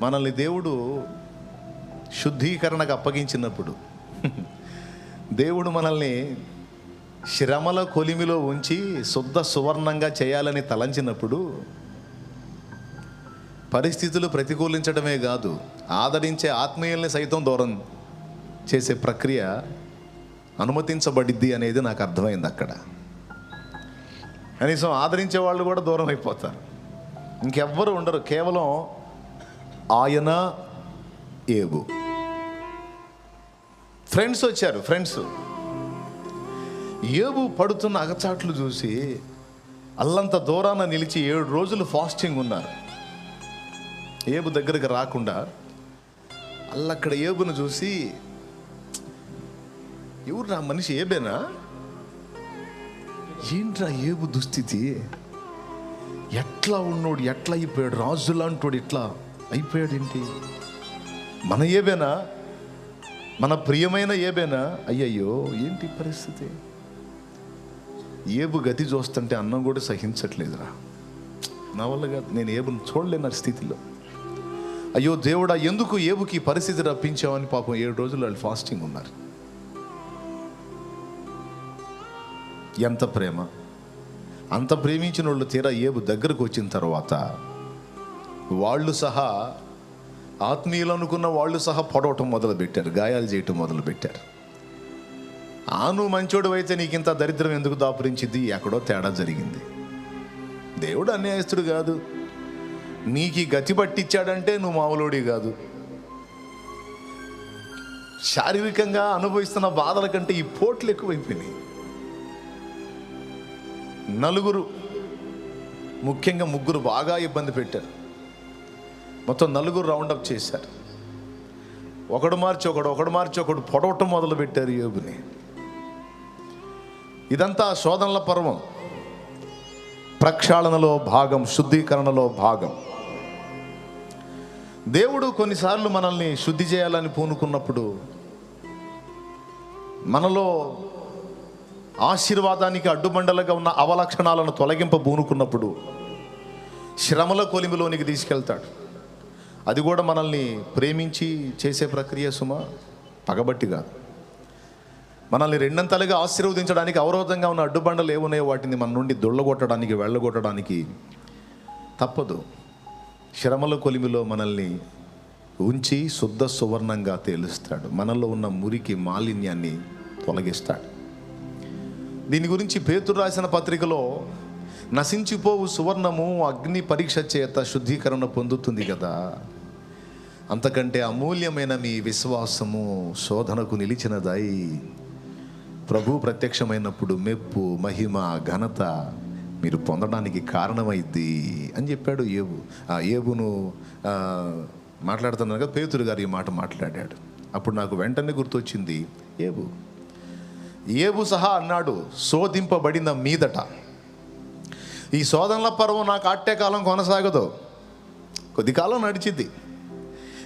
మనల్ని దేవుడు శుద్ధీకరణకు అప్పగించినప్పుడు దేవుడు మనల్ని శ్రమల కొలిమిలో ఉంచి శుద్ధ సువర్ణంగా చేయాలని తలంచినప్పుడు పరిస్థితులు ప్రతికూలించడమే కాదు ఆదరించే ఆత్మీయుల్ని సైతం దూరం చేసే ప్రక్రియ అనుమతించబడిద్ది అనేది నాకు అర్థమైంది అక్కడ. కనీసం ఆదరించే వాళ్ళు కూడా దూరం అయిపోతారు. ఇంకెవ్వరు ఉండరు. కేవలం ఆయన ఏబు. ఫ్రెండ్స్ వచ్చారు ఫ్రెండ్స్ ఏబు పడుతున్న అగచాట్లు చూసి అల్లంత దూరాన నిలిచి ఏడు రోజులు ఫాస్టింగ్ ఉన్నారు. ఏబు దగ్గరికి రాకుండా అల్లక్కడ ఏబును చూసి ఎవరు నా మనిషి ఏబేనా? ఏంట్రా ఏబు దుస్థితి? ఎట్లా ఉన్నోడు ఎట్లా అయిపోయాడు? రాజు లాంటోడు ఇట్లా అయిపోయాడు ఏంటి మన ఏబేనా? మన ప్రియమైన ఏబేనా? అయ్యయ్యో ఏంటి పరిస్థితి? ఏబు గతి చూస్తుంటే అన్నం కూడా సహించట్లేదురా. నా వల్ల కాదు నేను ఏబుని చూడలేని స్థితిలో. అయ్యో దేవుడా ఎందుకు ఏబుకి పరిస్థితి రప్పించావని పాపం ఏడు రోజులు వాళ్ళు ఫాస్టింగ్ ఉన్నారు. ఎంత ప్రేమ. అంత ప్రేమించిన వాళ్ళు తీరా ఏబు దగ్గరకు వచ్చిన తర్వాత వాళ్ళు సహా ఆత్మీయులు అనుకున్న వాళ్ళు సహా పొడవటం మొదలుపెట్టారు గాయాలు చేయటం మొదలు పెట్టారు ఆను మంచోడు అయితే నీకు ఇంత దరిద్రం ఎందుకు దాపురించింది ఎక్కడో తేడా జరిగింది. దేవుడు అన్యాయస్తుడు కాదు. నీకు గతి పట్టించాడంటే నువ్వు మామూలుడి కాదు. శారీరకంగా అనుభవిస్తున్న బాధల కంటే ఈ పోట్లు ఎక్కువైపోయినాయి. నలుగురు ముఖ్యంగా ముగ్గురు బాగా ఇబ్బంది పెట్టారు. మొత్తం నలుగురు రౌండప్ చేశారు. ఒకడు మార్చి ఒకడు ఒకడు మార్చి ఒకడు పొడవటం మొదలుపెట్టారు యోగుని ఇదంతా శోధనల పర్వం. ప్రక్షాళనలో భాగం శుద్ధీకరణలో భాగం. దేవుడు కొన్నిసార్లు మనల్ని శుద్ధి చేయాలని పూనుకున్నప్పుడు మనలో ఆశీర్వాదానికి అడ్డుబండలుగా ఉన్న అవలక్షణాలను తొలగింప పూనుకున్నప్పుడు శ్రమల కొలిమిలోనికి తీసుకెళ్తాడు. అది కూడా మనల్ని ప్రేమించి చేసే ప్రక్రియ సుమ పగబట్టి కాదు మనల్ని రెండంతలుగా ఆశీర్వదించడానికి అవరోధంగా ఉన్న అడ్డుబండలు ఏమున్నాయో వాటిని మన నుండి దొళ్ళగొట్టడానికి వెళ్ళగొట్టడానికి తప్పదు. శ్రమల కొలిమిలో మనల్ని ఉంచి శుద్ధ సువర్ణంగా తేలుస్తాడు. మనలో ఉన్న మురికి మాలిన్యాన్ని తొలగిస్తాడు. దీని గురించి పేతురు రాసిన పత్రికలో నశించిపోవు సువర్ణము అగ్ని పరీక్ష చేత శుద్ధీకరణ పొందుతుంది కదా? అంతకంటే అమూల్యమైన మీ విశ్వాసము శోధనకు నిలిచినదై. ప్రభు ప్రత్యక్షమైనప్పుడు మెప్పు మహిమ ఘనత మీరు పొందడానికి కారణమైద్ది అని చెప్పాడు ఏబు ఆ ఏబును మాట్లాడుతున్నాను కదా పేతురు గారు ఈ మాట మాట్లాడాడు. అప్పుడు నాకు వెంటనే గుర్తొచ్చింది ఏబు ఏబు సహా అన్నాడు శోధింపబడిన మీదట. ఈ శోధనల పర్వం నాకు అట్టే కాలం కొనసాగదు. కొద్ది కాలం నడిచింది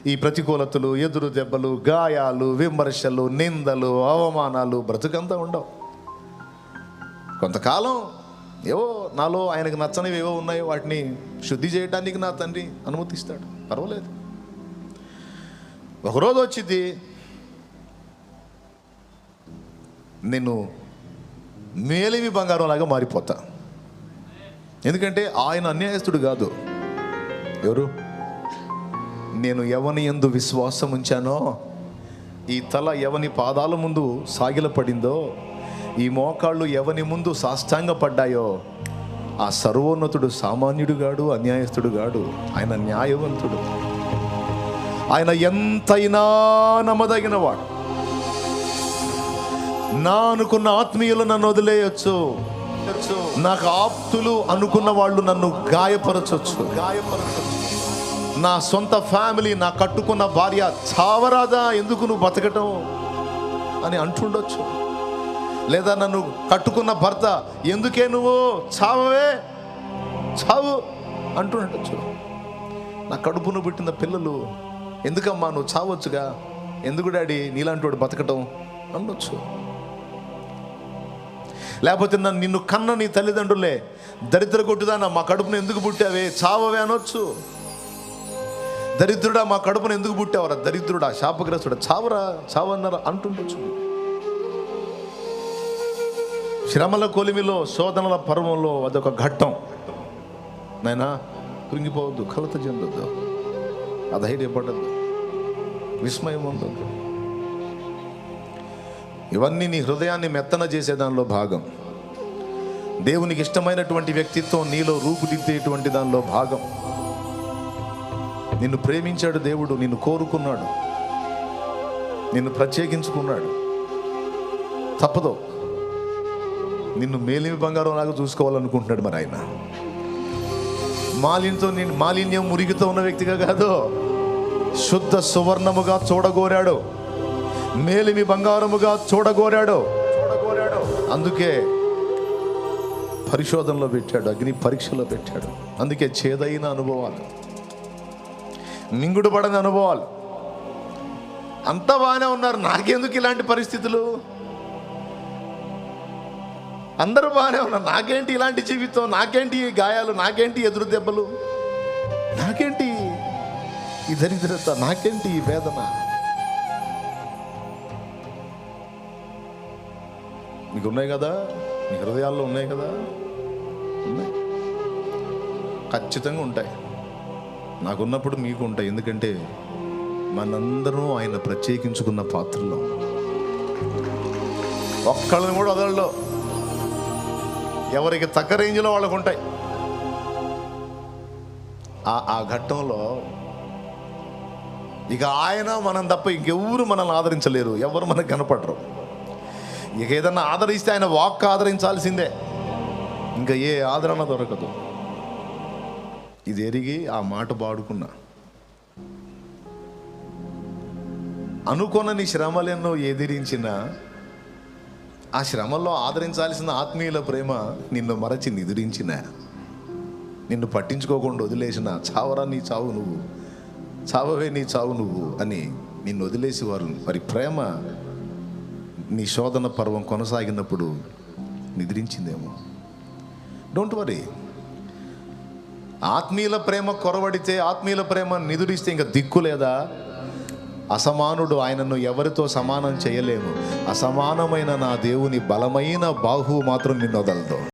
ఈ ప్రతికూలతలు ఎదురు దెబ్బలు గాయాలు విమర్శలు నిందలు అవమానాలు బ్రతుకంతా ఉండవు. కొంతకాలం ఏవో నాలో ఆయనకు నచ్చనివి ఏవో ఉన్నాయో వాటిని శుద్ధి చేయడానికి నా తండ్రి అనుమతిస్తాడు. పర్వాలేదు. ఒకరోజు వచ్చింది నేను మేలిమి బంగారం లాగా మారిపోతా. ఎందుకంటే ఆయన అన్యాయస్తుడు కాదు. ఎవరు? నేను ఎవని ఎందు విశ్వాసం ఉంచానో ఈ తల ఎవని పాదాల ముందు సాగిలపడిందో ఈ మోకాళ్ళు ఎవని ముందు సాష్టాంగ పడ్డాయో ఆ సర్వోన్నతుడు సామాన్యుడు గాడు అన్యాయస్తుడు గాడు ఆయన న్యాయవంతుడు. ఆయన ఎంతైనా నమ్మదగినవాడు. నా అనుకున్న ఆత్మీయులు నన్ను వదిలేయచ్చు. నాకు ఆప్తులు అనుకున్న వాళ్ళు నన్ను గాయపరచొచ్చు గాయపరచొచ్చు. నా సొంత ఫ్యామిలీ నా కట్టుకున్న భార్య చావరాదా? ఎందుకు నువ్వు బతకటం? అని అంటుండొచ్చు. లేదా నన్ను కట్టుకున్న భర్త ఎందుకే నువ్వు? చావవే? చావు! అంటుండొచ్చు. నా కడుపును పుట్టిన పిల్లలు ఎందుకమ్మా నువ్వు చావచ్చుగా? ఎందుకు డాడీ నీలాంటి వాడు బతకటం? అనొచ్చు లేకపోతే నన్ను నిన్ను కన్న నీ తల్లిదండ్రులే దరిద్ర కొట్టుదానా మా కడుపును ఎందుకు పుట్టావే? చావవే అనొచ్చు. దరిద్రుడా మా కడుపును ఎందుకు పుట్టావరా? దరిద్రుడా శాపగ్రస్తుడా చావరా చావన్నారా అంటుండొచ్చు. శ్రమల కొలిమిలో శోధనల పర్వంలో అదొక ఘట్టం. నాయనా కృంగిపోవద్దు కలత చెందొద్దు. అధైర్యపడద్దు. విస్మయం ఉండదు ఇవన్నీ నీ హృదయాన్ని మెత్తన చేసే దానిలో భాగం. దేవునికి ఇష్టమైనటువంటి వ్యక్తిత్వం నీలో రూపుదిద్దేటువంటి దానిలో భాగం. నిన్ను ప్రేమించాడు దేవుడు నిన్ను కోరుకున్నాడు నిన్ను ప్రత్యేకించుకున్నాడు. తప్పదు. నిన్ను మేలిమి బంగారం లాగా చూసుకోవాలనుకుంటున్నాడు మరి ఆయన. మాలిన్యంతో నేను మాలిన్యం మురిగితో ఉన్న వ్యక్తిగా కాదు. శుద్ధ సువర్ణముగా చూడగోరాడు. మేలిమి బంగారముగా చూడగోరాడు చూడగోరాడు. అందుకే పరిశోధనలో పెట్టాడు అగ్ని పరీక్షలో పెట్టాడు. అందుకే చేదైన అనుభవాలు. మింగుడుపడని అనుభవాలు. అంతా బాగానే ఉన్నారు. నాకెందుకు ఇలాంటి పరిస్థితులు? అందరూ బాగానే ఉన్నారు. నాకేంటి ఇలాంటి జీవితం? నాకేంటి గాయాలు? నాకేంటి ఎదురు దెబ్బలు? నాకేంటి ఈ దరిద్రత? నాకేంటి ఈ వేదన? మీకు ఉన్నాయి కదా? మీ హృదయాల్లో ఉన్నాయి కదా? ఉన్నాయి. ఖచ్చితంగా ఉంటాయి. నాకున్నప్పుడు మీకు ఉంటాయి ఎందుకంటే మనందరం ఆయన ప్రత్యేకించుకున్న పాత్రలో. ఒక్కళ్ళని కూడా వదలలో ఎవరికి తగ్గ రేంజ్లో వాళ్ళకు ఉంటాయి ఆ ఆ ఘట్టంలో ఇక ఆయన మనం తప్ప ఇంకెవరు మనల్ని ఆదరించలేరు. ఎవరు మనకు కనపడరు. ఇక ఏదన్నా ఆదరిస్తే ఆయన వాక్ ఆదరించాల్సిందే. ఇంకా ఏ ఆదరణ దొరకదు. ఇది ఎరిగి ఆ మాట పాడుకున్నా అనుకొనని శ్రమలెన్నో ఎదిరించిన ఆ శ్రమల్లో ఆదరించాల్సిన ఆత్మీయుల ప్రేమ నిన్ను మరచి నిదురించిన. నిన్ను పట్టించుకోకుండా వదిలేసిన చావరా నీ చావు నువ్వు? చావవే నీ చావు నువ్వు? అని నిన్ను వదిలేసి వారు ప్రేమ నీ శోధన పర్వం కొనసాగినప్పుడు నిద్రించిందేమో. డోంట్ వరీ ఆత్మీయుల ప్రేమ కొరవడితే ఆత్మీయుల ప్రేమ నిధుడిస్తే ఇంకా దిక్కు లేదా? అసమానుడు ఆయనను ఎవరితో సమానం చేయలేము. అసమానమైన నా దేవుని బలమైన బాహువు మాత్రం నిన్నదలదు